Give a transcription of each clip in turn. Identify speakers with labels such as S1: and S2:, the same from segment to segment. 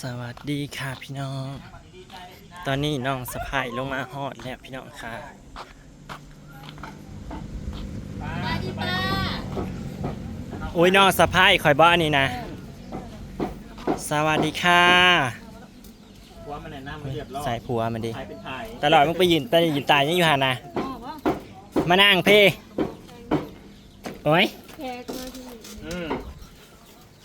S1: สวัสดีค่ะพี่น้อง ตอนนี้น้องสะพายลงมาฮอดแล้วพี่น้องค่ะโอ้ยน้องสะพายคอยบ้านนี่นะ สวัสดีค่ะ
S2: หัวมันแนะนำมาเรียบร้อย
S1: ใส่ผัวมันดิ
S2: ถ่ายเป็นถ่าย
S1: ตลอดมึงไปยืนตายืนตายยังอยู่หานะ มานั่งเพ่โอ้ย
S2: อืม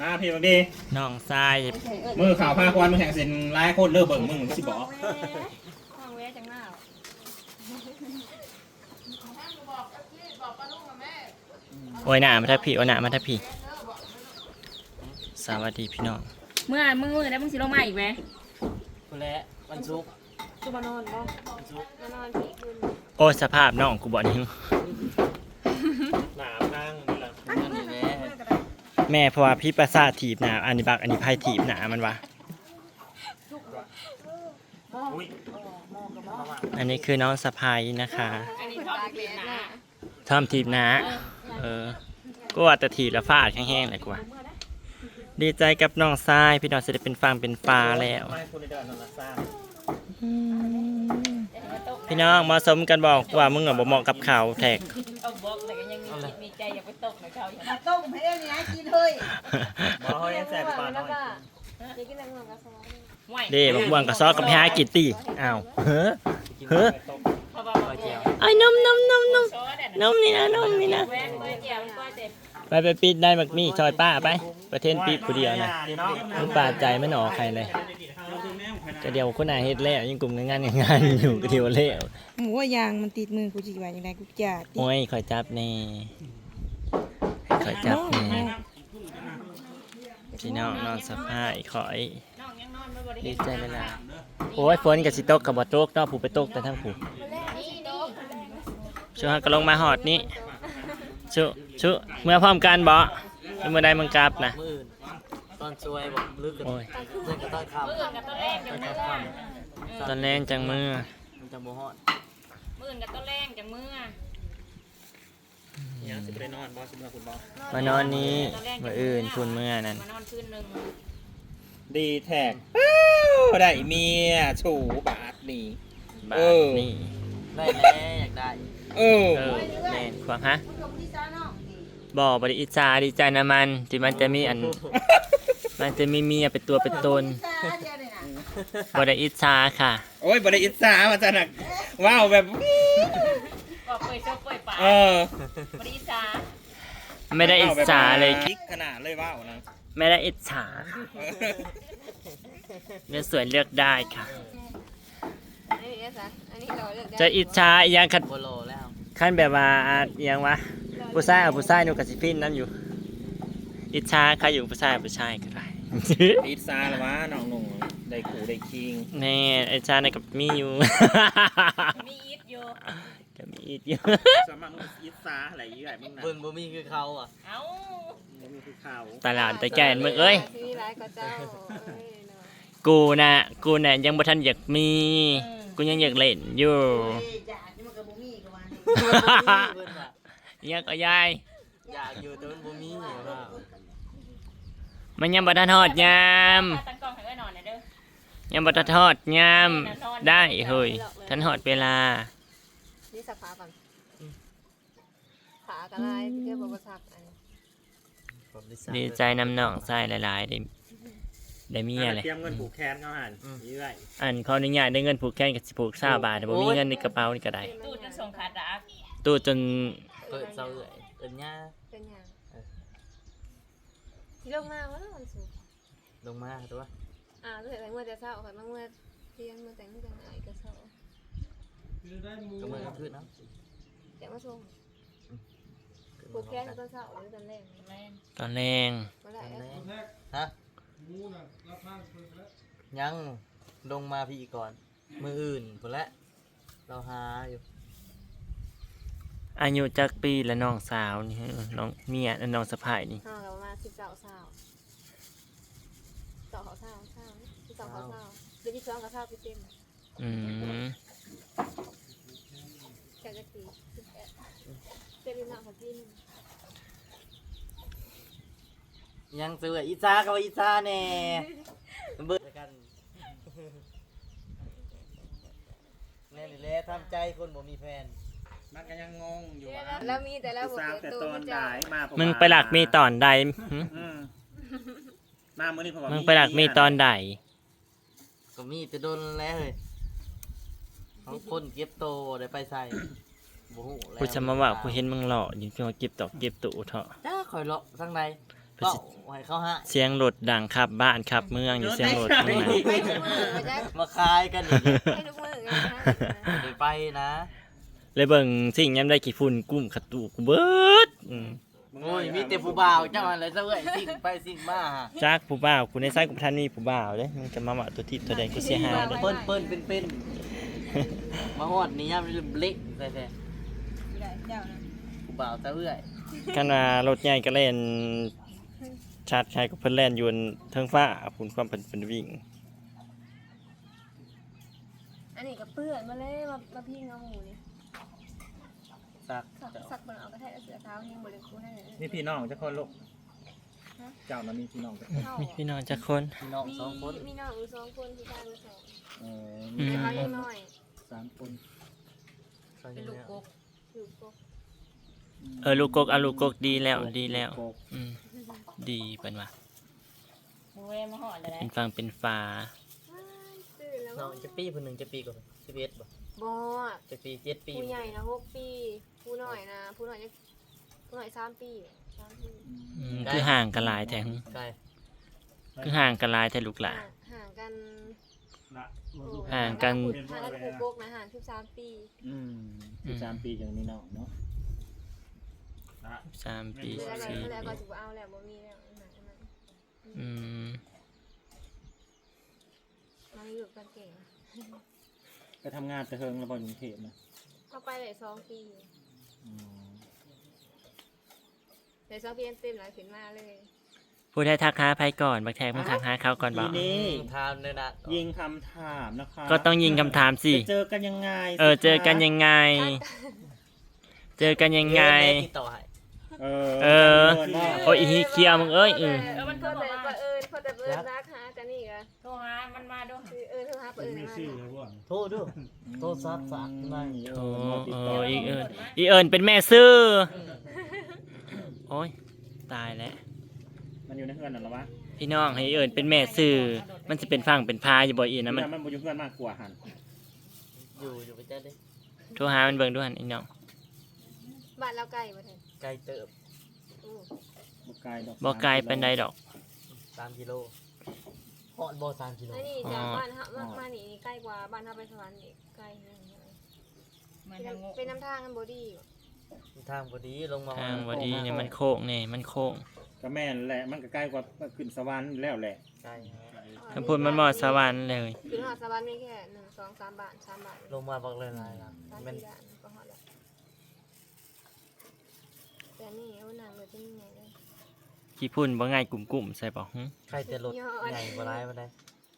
S2: มาพี่บังดี
S1: น้องทราย
S2: มือข่าวพาควันมือแข่งเซ็นลายโคตรเลิกเบิ่งมึงสิบอก
S3: ห้องแวะจังหน้า
S1: โอ้ยหนามาทักพี่โอ้ยหนามาทักพี่สวัสดีพี่น้อง
S3: เมื่อมึงมือแล้วมึงสิลงมาอีกไหม
S1: คุณและวันซุก
S3: กูมานอนบ่มานอนที่คืน
S1: โอ้ยสภาพน้องกูบอกนี่
S2: หนามนั่งนี่แหละ
S1: แม่เพราะว่าพี่ประสาทถีบหนาอันนี้บักอันนี้ไพ่ถีบหนามันวะ
S2: อั
S1: นนี้คือน้องสะพายนะคะ
S3: อันนี้ทอดเปลี่ยนะ
S1: ทอมถีบหนาเออก็ว่าแต่ถีบแล้วฟาดแห้งๆเลยกว่า ดีใจกับน้องทรายพี่น้องจะได้เป็นฟังเป็นฟ้าแล้ว
S2: ไม่
S1: พี่น้องเหมาะสมกันบอกว่ามึงอะบ่เหมาะกับเขาแท็ก
S3: เอาบอกแต่ก็ยังมีจิตมีใจอยากไปตกในเขาอย่าง
S4: มาต้มให้ได้เนี่ยกินเลย
S2: บอกเขาแซ่บปากน้อย
S3: จะกินอะไรเงกับสมองไหว
S1: เด้บักม่วงกับซอกกับพี่ฮากิตตี้อ้าวเฮ้อเฮ้อ
S3: เพราะว่าบอกเจียว
S1: ไอ้นมนมนมนม
S3: ซอสเนี่ย
S1: นมนี่นะนมนี่นะ
S3: แวะเมื่อเจียวมันก็เจ็บ
S1: ไปไปปิดได้บักมี่ซอยป้าไป ประเทศปิดผู้เดียวนะ
S2: ดีเนาะ
S1: มึงปาดใจไม่หนอใครเลยก็เดียวคนไหนเฮ็ดแล้วยังกลุ่มงานงานอยู่ก็เดียวแล้ว
S4: หมูว่ายางมันติดมือกูจีว่าอย่างไรกูจะติด
S1: โอ้ยคอยจับแน่คอยจับแน่พี่น้องนอนสภาพขอย
S3: น้องยังนอนไม่บริ
S1: ดีใจเลยล่ะโอ้ยฝนกับสิตกกับบ่ตกเนาะผู้ไปตกแต่ทั้งผู้
S3: นี่นี่
S1: ช่วงก็ลงมาหอดนี่ ชุชุเมื่อพร้อมกันบ่หรือเมื่อใดมึงกลับนะ
S5: มื่นตอนช่วยบอกลึกกัน
S1: โอ้ย
S5: เล่นกับต้นค
S3: มื่นกับต้นแรกจังมือ
S1: ตอนแรงจังมือำ
S5: มันจะโมฮอด
S3: มื่นกับต้นแรกจังมือ
S2: ยังสิบไปนอนบอสเมื่อคุณบอส
S1: มานอนนี้มื่ออื่นคุณเมื่อนั้น
S3: มานอนคืนหนึ่ง
S2: ดีแท็กได้เมียถูบาทนี่
S1: บา
S2: เอ
S1: ท
S2: อ
S1: นี่
S5: ได้แน่อยากได้
S2: เออ
S1: เออแม่นควงฮะ บ่บริอิจฉาดีใจนะมันที่มันจะมีอัน มันจะมีเมียเป็นตัวเป็นตนบริอิจฉาค่ะ
S2: โอ้ยบริอิสามาจะหนักว้าวแบบ
S3: บอกเปิดโชว์เปิดปาก
S2: เออบ
S3: ริษา
S1: ไม่ได้อิจฉาเลย
S2: คิกขนาดเลยว้าวนะ
S1: ไม่ได้อิจฉาเลือกสวยเลือกได้ค่ะ
S3: อันนี้นะอันนี้เราเลือกได้
S1: จะอิจฉาอีหยังคัน
S5: โบโลแล้ว
S1: ขั้นแบบว่าอะอิหยังวะ ผู้ชายเอาผู้ชายนูกับสิฟินน้ำอยู่ อิจฉาใครอยู่ผู้ชายผู้ชายก็ได้
S2: อิสาละวะน้องหนุ่งได้ขู่ได้คิง
S1: แน่อิจฉาในกับมีอยู่
S3: มีอีทอยู่
S1: ก็มีอีกอยู่
S2: สามารถมึงอิสาอะไรยี่ไงมึงนะ
S5: เบิ่งบ่มีคือเขาอะ
S3: เอ้า
S2: มึงคือข่าว
S1: ตลาดแต่แก่นมึงเอ้ย
S3: ที่ร้ายก็เจ้าเอ้ยเนาะ
S1: กูน่ะกูน่ะยังบ่ทันอยากมี กูยังอยากเล่นอยู่
S4: จ่าที่มันกับบุมี่กับมัน
S5: เบิ่งอะ
S1: ยังก็ยาย
S5: อยากอยู่แต่มันบ่มีว่า
S1: มันยังบ่ทันฮอดยาม
S3: ตั้งกล้องให้ไว้นอนหน่อยเด้อ
S1: ยังบ่ทันฮอดยามได้เฮ้ยทันฮอดเวลา
S6: นี่สักขาก่อนขากระไรพี่เจ้าบอกว่าสักอันนี้
S5: ผมได้
S1: ดีใจนำน้องใส่หลายๆได้ได้เมียเลย
S2: เตรียมเงินผูกแขนเขาหันยี่ไง
S1: อันขออนุญาตได้เงินผูกแขนกับสิผูกซาบาทแต่บ่มีเงินในกระเป๋านี่ก็ได้
S3: ตู้จะส่งขาดาบ
S1: ตู้จน
S5: เปิดเซาเอื่อยเอิ้นย่า
S6: เป็นอย่างที่ลงมาว่าวันศุกร์
S5: ลงมาตัว
S6: อ่ารู้สึกอะไรเมื่อจะเศร้าค่ะเมื่อเที่ยงเมื่อแต่งเมื่อแต่งไอ้ก็เศร้า
S5: ก็เหมือนกันขึ้นเนาะ
S6: แต่มาส่งปลูกแค่ตอนเศร้าหรือตอนแรก
S3: แม่น
S1: ตอนแรง
S6: วันแรก
S5: ฮะยังลงมาพี่ก่อน มืออื่นพุ่นละเราหาอยู่
S1: อายุจักปีและน้องสาวนี่น้องเมียและน้องสะพ้ายนี่
S6: ห่างกันประมาณสิบเก้าเศร้าเศร้าเขาเศร้าเศร้าที่เศร้าเขาเศร้าเดือนที่สองก็เศร้าพี่เต็ม
S1: อืม
S6: แค่จะตีสิบแปดเต็มหนักของพี่
S5: ยังเสืออีซากับอีซาแน่เบิดกันแน่นี่แหละทำใจคนบ่มีแฟน
S2: มันก็ยังงงอยู่ว่า
S6: แล้วมีแต่ละ
S2: ผู้
S6: บ่
S2: สาว
S6: เปิด
S2: แต่
S6: ตัว
S2: ตอน
S6: มันจะ
S2: ด่ายมาผม
S1: มึงไปหลักมีตอนใดหึ
S2: อืมมามื้อนี้ผมว่า
S1: มึงไปหลักมีตอนใด
S5: ก็มีแต่โดนแล้วเฮ้ยเขาคนเก็บโตได้ไปใส่บ่ฮู้แล้ว
S1: กูจะมาว่ากูเห็นมึงหล่ออยู่จังว่าเก็บตอกเก็บตุเถาะ
S5: จ้าข่อยเลาะทางใน
S1: ไป
S5: เป้า
S1: สิ
S5: ให้เขาฮะ
S1: เสียงรถดังขับบ้านขับ เมืองอยู่เสียงรถมึงน่ะ
S6: ไปทุกมือมาแจ๊ค
S5: มาคายกันอีก
S6: ไปทุกมือกันนะ
S5: เดี๋ยวไปนะ
S1: เลยเบิ่งสิ่งยามได้กี่ฝุ่นกุ้มขัดตูกูเบิดอืม
S5: โอ้ยมีแต่ผู้บ่าวเจ้าอะไรซะเว้ยสิ่งไปสิ่งมาฮะ
S1: จากผู้บ่าวกูในไซกูบ่ทันมีผู้บ่าวเด้มึงจะมาว่าตัวทิศตัวใดกูเสียหายเด้
S5: เปิ้นเปิ้นเป็นเป็นมาฮอดนี่ยามเล็กแท้
S4: ได้เจ้านะ
S5: ๆผู้บ่าวซะเว้ย
S1: กันว่ารถใหญ่ก็เล่นชาร์จใครก็เพิ่นแล่นอยู่บนเทิงฟ้าพุ่นความเพิ่นเพิ่นวิ่ง
S6: อันนี้ก็เปื้อนมาเลยมามาพิงเอาหมูนี่
S2: สัก
S6: สักสักมันเอากระแทกเสือเท้านี่บริกูนั่นแหละ
S2: นี่พี่น้องจะคนลูกเจ้ามันมีพี่น้องจักคน
S6: เข้า
S1: มีพี่น้องจักคน
S5: พี่น้อง
S6: มี
S5: สองคน
S6: มีน้องอยู่สองคนพี่ชายมีสอง
S2: เออ
S1: อื
S2: มี
S1: ม
S6: แต่เขายังน้อย
S2: สามคน
S3: เป็นลูกกก
S6: อยู่ก็
S1: เออลูกกกเอาลูกกกดีแล้วดีแล้ว
S2: โกก
S1: อืมดีเพิ่นว่า
S3: มือเวมาหอดเลย
S1: เป็นฟังเป็นฟ้า
S6: ตื่ นแล้ว
S5: น้องจะปีผู้หนึ่งจะปีกว่าสิบเอ็ดบ่
S6: บอ
S5: จะปีเจ็ดปี
S6: ผู้ใหญ่นะหกปีผู้น้อยนะผู้น้อยจะผู้น้อยสามปีสามปี
S1: อืมคือห่างกันหลายแท้ง
S5: ไกล
S1: คือห่างกันหลายแท้ลูกหล่ะ
S6: ห่างกัน
S1: ห่างกัน
S6: ห่างกันกูโกกนะห่างสิบสามปี
S2: อืมสิบสามปียังมีน้องเนาะ
S1: สามปี
S6: เวลาไหน
S1: สี่
S6: เวลา
S1: ปี
S6: ก็จะเอาแล้วบ่มีแล้วอันไหนอันไหน
S1: อืม
S6: มาอยู่กันเก่ง
S2: ไปทำงานแต่เฮิงระบกรุงเทพนะ
S6: เข้าไปเลยสองปี
S2: อืม
S6: เลยสองปีเต็มหลายขึ้นมาเลย
S1: ผู้ได้ทักหาภัยก่อนบักแทกมึงทักหาเขาก่อนบ่
S2: ทีนี้
S5: ทานเลยนะ
S2: ยิงคำถามนะคะ
S1: ก็ต้องยิงคำถามสิ
S2: จะเจอกันยังไง
S1: เออเจอกันยังไง เจอกันยังไง
S5: ติดต่อให้
S2: เออ
S1: เออ
S2: เนาะ
S1: โอ้ยอีฮีเคียวมึงเอ้ยเออ
S6: เออมันก็แต่ก็เอิญเขาแต่เอิญรักหากันนี่กะ
S3: โทรหามันมาด้วย
S6: คือเอิญเธอหาเอิญมา
S5: โทษดูโทษซับซักมา
S1: โอ้เอออีเอิญอีเอิญเป็นแม่ซื้อโอ้ยตายแล้ว
S2: มันอยู่ในเฮือนนั่นหรอวะ
S1: พี่น้องให้อีเอิญเป็นแม่ซื้อมันจะเป็นฟังเป็นพาอยู่บ่อีนะมัน
S2: มันมันอยู่เฮือนมากกว่าหัน
S5: อยู่อยู่ไปเจ้าดิ
S1: โทรหามันเบิ่งด้วยอีน้อง
S6: บ้านเราไกลมาแทน
S5: ไกลเติบ
S6: อู้
S2: บ่ไกลดอก
S1: บ่ไกลปานใดดอก
S5: สามกิโล หอดบ่สามกิโล
S6: ไอ้นี่จากบ้านฮะมามานี่ใกล้กว่าบ้านฮาไปสวรรค์อีกใกล้นึง
S3: มันยังงง
S6: เป็นน้ำทางกันบอดี้
S5: ทางพอดีลงมา
S1: ทางบ่ดีเนี่ยมันโค้งนี่มันโค้ง
S2: ก็แม่นแหละมันก็ใกล้กว่าขึ้นสวรรค์แล้วแหละ
S5: ไกล
S1: คำพูดมันเหมาะสวรรค์เลย
S6: ถึงหอดสวรรค์มีแค่หนึ่งสองสามบาทสามบาท
S5: ลงมาบอกเลยลายละ
S6: สาม
S5: มัน
S6: สี่บาทก็หอดแล้วแต่นี่เอาหนังเลยจะมีไงเลย
S1: ขี้พุ่นบ่ง่ายกลุ่มๆใส่บ่หึ
S5: ใครจะลดใหญ่กว่าร้ายมาได้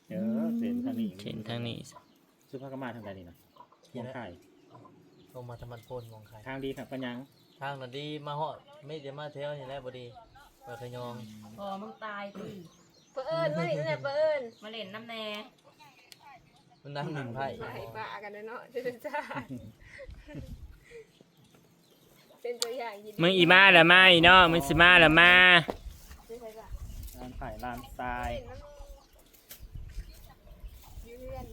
S2: เออเส้นทางนี้
S1: เข็นทางนี้
S2: สุภาพกมาทางใดนี่นะมองไข่
S5: ลงมาทำมันโพนมองใคร
S2: ทางดีทางปัญญัง
S5: ทางนั้นดีมาหอดไม่เดี๋ยวมาเที่ยวนี่แหละพอดีไปขยอง
S3: พอมึงตายตี
S6: เปิดมาดิเนี่ยเปิด
S3: มาเล่นน้ำแน่
S5: มันนั่งหนึ่งไพ่
S6: ไอ้ป้ากันเนาะจ้าจ้าเป็นตัวอย่างยิน
S1: มึงอีมาละมาอีเนาะมึงสิมาละมา
S6: ใช่จ้ะ
S2: ลานไผ่ลานทราย
S6: ยืน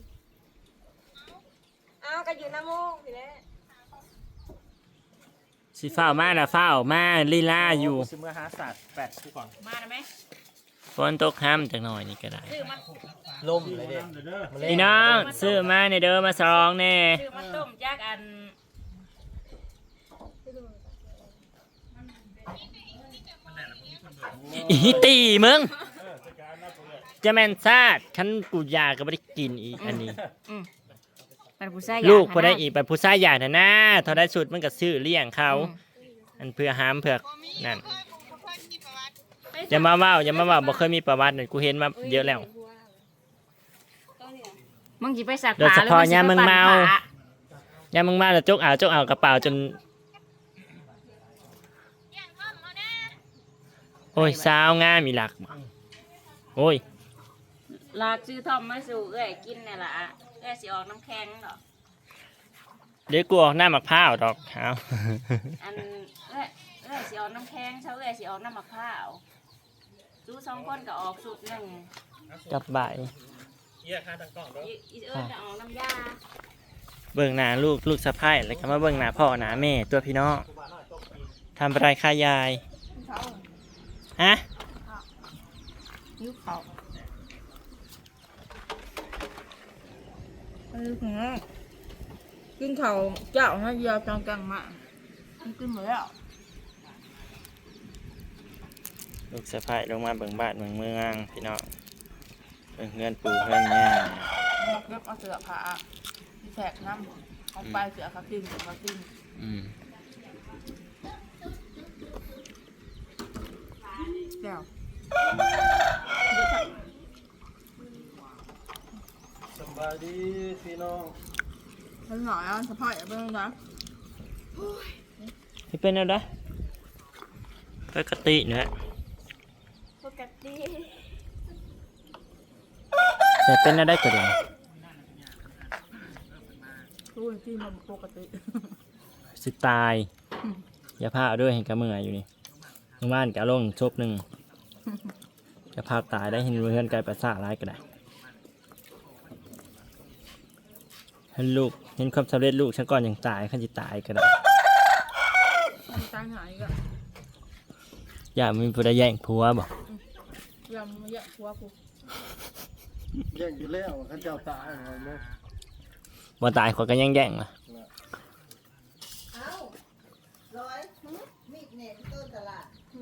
S6: เอากันอยู่น้ำมงพี่แล้
S1: สิฝ้าวมาละฝ้าวมาลีลาอยู่
S2: ซื้อเมื่อหาศาสตร์แปดกูก่อน
S3: มาได้ไหม
S1: ฝนตกห้ามจักหน่อยนี่ก็ได้
S3: ซื้อมา
S5: ล่มเลยเด็ก
S1: อีน้องซื้อมาในเด้อมาสรองแน่
S3: ซื้อมาต้มจากอัน
S1: อีตีมึงจะแม่นซาดคันกูอยากก็บ่ได้กินอีกอันนี้
S3: เป็นผู้ชาย
S1: ลูกพอได้อีกไปผู้ชายอยากนะนะเท่าได้สุดมันก็ซื้อเลี้ยงเขา อันเพื่อหามเพื่อนั่นอย่ามาว่าอย่ามาว่าบ่เคยมีประวัตินั่นกูเห็นมาเยอะแล้ว
S3: มึงจีไปสัก
S1: โดยเฉพาะยามมึงเมา ยามมึงมาแล้วจกเอาจกเอากระเป๋าจน โอ้ยสาวงามอีหลักบ่โอ้ย
S3: ลากซื้อทอมมาสู่เอ้ยกินเนี่ยล่ะเอ้ยสิออกน้ำแข็งดอก
S1: เดี๋ยวกูออกหน้ามักพร้าวดอกเอา
S3: อันเอ้ยเอ้ยสิออกน้ำแข็งเช้าเอ้ยสิออกน้ำมะพร้าวจูสองคนก็ออกสุดหนึ่ง
S1: กลับบ่าย
S2: เยี่ยค่าตั้งกล้องด้วย
S3: อีอีเอ้ยจะออกน้ำยา
S1: เบิ่งหน้าลูกลูกสะพ้ายแล้วก็มาเบิ่งหน้าพ่อหน้าแม่ตัวพี่น้องทำอะไรค่ายาย
S6: เขา
S1: ฮะ
S6: ยิ้วเขา
S4: เออหือกินข้าวเจ้านะยาวจังกังมามันกินหมดแล้ว
S1: ลูกสะพ้ายลงมาเบิ่งบ้านเบิ่งเมืองพี่น้องเบิ่งเงินปู่เงินย่า
S4: เก็บเอาเสือผ้าที่แทกน้ำเอาไปเสือเขากินเสือเขากิน
S1: อืม
S4: แก้ว
S5: สบายดีพี่น้อง
S4: มันหน่อยอะสะพายเอาไปเลยนะ
S1: นี่เป็นอะไรปกติเนื้อะ
S3: ปกติ
S1: แต่เป็นอะไรก็ได้
S4: รู้ที่มันปกติ
S1: สิตาย อย่าพาเอาด้วยเห็นกระเมืออยู่นี่ ทางบ้านกะลงชบหนึ่งจะพาตายได้เห็นเพื่อนไกลประสาทร้ายก็ได้ให้ลูกเห็นความสำเร็จลูกฉันก่อนยังตายขันจะตายก็ได้
S4: มันตายหายก็
S1: อย่ามีผู้ใดแย่งผัวบอก
S4: ยำมาแยะหัวกู
S5: แย่งอยู่แล้วข้าเจ้าตายเอาเนาะ
S1: บ่ตายคนก็ยังแย่งมา
S7: เอาร้อยมีดเนี่ยต้นตลาด
S4: หิว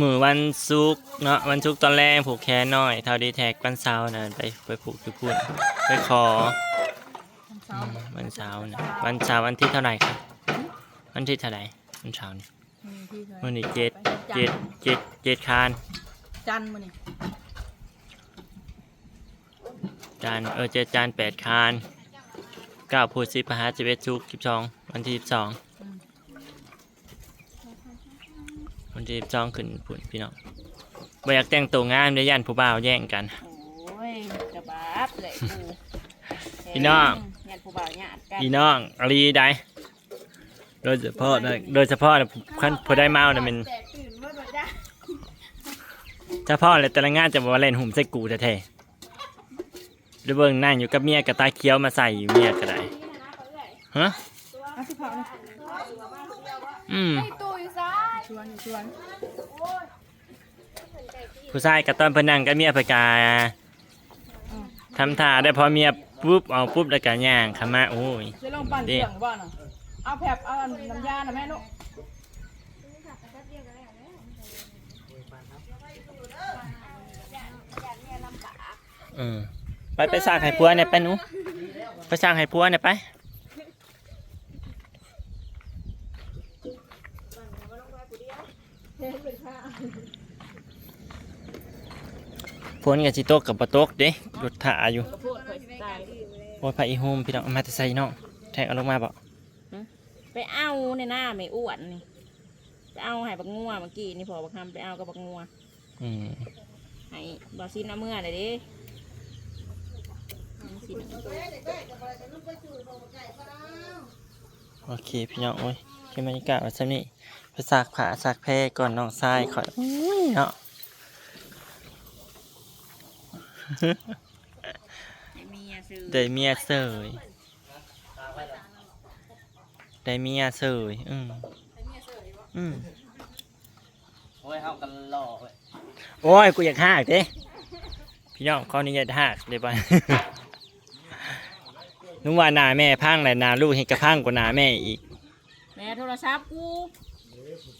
S1: มือวันศุกร์เนาะวันศุกร์ตอนแรกผูกแขนหน่อยเท่าดีแท็กวันเสาร์นะไปไปผูกทุกคนไปขอ
S4: มันเช้า
S1: อืมวันเสาร์นะวันเสาร์วันที่เท่าไหร่ครับวันที่เท่าไหร่วันเสาร์นี่
S4: มีที่ไหน
S1: วันนี้เจ็ดเจ็ดเจ็ดเจ็ดคาน
S4: จันทร์มันนี่
S1: จานเออเจ็ดจานแปดคาน เก้าพูดสิบพหาสิบเอ็ดศุกร์สิบสองวันที่สิบสองวันที่สิบสองขึ้นพุ่นพี่น้องบ่อยากแต่งตัวงามเดี๋ยวยันผู้บ่าวแย่งกัน
S3: โอ้ยกระบาดเลยกู
S1: พี่น้อง
S3: ญาติผู้บ่าวญาติกัน
S1: อีน้องอลีได้โดยเฉพาะนะโดยเฉพาะนะขั้นพอได้เมาเนี่ยมัน
S6: แตกตื่นเมื่อไหร่จ้า
S1: เฉพาะเลยแต่ละงานจะบอกว่าเล่นหุ่มใส่กูแท้ๆ เดี๋ยวเบิ่งนั่งอยู่กับเมียกับตาเคี้ยวมาใส่เมียก็ได้ฮะ
S4: เอาสิเผาเลย
S1: อืม
S6: ตู้อยู่ซ้าย
S4: ชวนอยู่ชวน
S1: ผู้ชายกับตอนเพนนังกับเมียเพกาทำท่าได้พอเมียปุ๊บเอาปุ๊บแล้วก็ย่างขามาโอ้ย
S4: จะลงปั่นเครื่องบ้านอะเอาแผบเอาน้ำยาหน่อยแม่ลูก
S1: อืม ไปไปสร้างไห้พัวเนี่ยไปหนูไปสร้างไห้พัวเนี่ยไปฝนกับจิโตกกับปะโตกเด้รถถ่าอยู่
S3: กระพูดข่อยสิตาย
S1: โอ้ยพระอีโฮมพี่น้องเอามาแต่ใส่น้องแทงเอาลงมาบ่
S3: ไปเอาในหน้าไม่อ้วนนี่ไปเอาให้บักงัวเมื่อกี้นี่พอบักคำไปเอากับบักงัว
S1: อืม
S3: ให้บาซินเอาเมื่อเลยดิให้สิ
S1: โอเคพี่น้องโอ้ยแค่บรรยากาศวันนี้ไปสักผ้าสักแพรก่อนน้องทรายขออุ้ยเนาะ
S3: ให้เมียซื้อ
S1: ได้เมียเสยได้เมียเสยอืมอืม
S5: โอ้ยเฮากันหล่อเลย
S1: โอ้ยกูอยากหักเด้พี่น้องข้อนี้อยากหักเลยป่ะ นุ่งว่าหนาแม่พังแหละนาลูกเห็นกระพังกว่าหนาแม่อีก
S3: แม่โทรศัพท์กู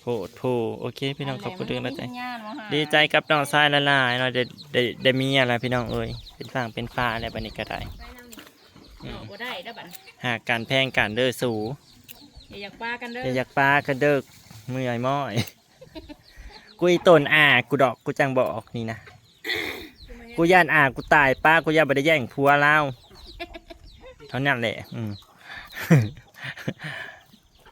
S1: โผดโผโอเค พี่น้องขอบคุณด้วยนะจ๊ะ
S3: ญาณมาหา
S1: ดีใจกับน้องทรายละลายเนาะได้ได้ได้มีอะไรพี่น้องเอ้ยเป็นฝั่งเป็นฟ้าอะไรบันนี้ก็ได้อื
S3: เอา
S1: ม
S3: บ่ได้แล้วบัด
S1: หากการแพงการเด้อสู
S3: อย่าอยากปากันเด้อ
S1: อย่าอยากปลากระเดิกเมื่อยม้อยกูอีต้นอ่ากูดอกกูจังบอกนี่นะกูย่านอ่ากูตายป้ากูย่านบ่ได้แย่งผัวเล่า เท่านั้นแหละ อืม